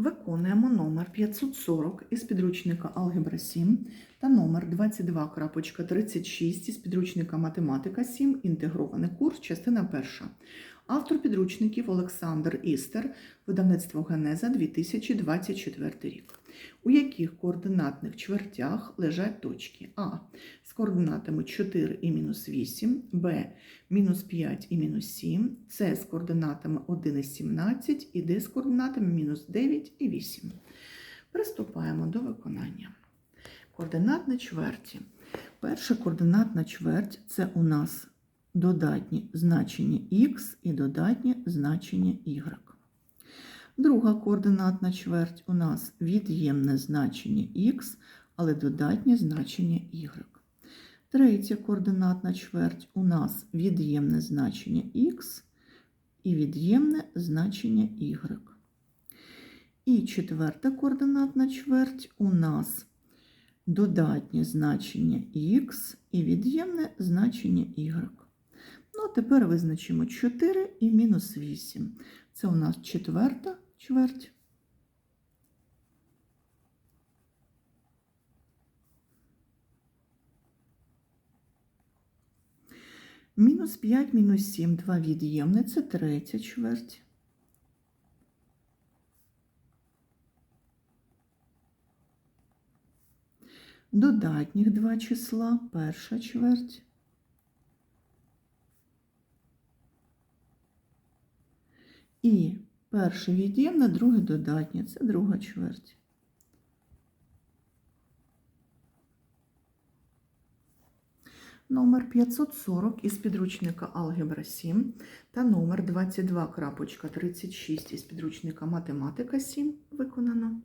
Виконуємо номер 540 із підручника Алгебра 7 та номер 22.36 із підручника Математика 7. Інтегрований курс, частина перша. Автор підручників Олександр Істер, видавництво Генеза 2024 рік. У яких координатних чвертях лежать точки А з координатами 4 і мінус 8, Б мінус 5 і мінус 7, С з координатами 1 і 17 і Д з координатами мінус 9 і 8. Приступаємо до виконання. Координатні чверті. Перша координатна чверть це у нас додатні значення х і додатнє значення y. Друга координатна чверть у нас від'ємне значення х, але додатнє значення y. Третя координатна чверть у нас від'ємне значення х і від'ємне значення y. І четверта координатна чверть у нас додатнє значення х і від'ємне значення y. Ну, тепер визначимо 4 і мінус 8. Це у нас четверта чверть. Мінус 5, мінус 7, 2 від'ємне, це третя чверть. Додатніх два числа, перша чверть. І перше від'ємне, друге додатнє, це друга чверть. Номер 540 із підручника Алгебра 7 та номер 22.36 із підручника Математика 7 виконано.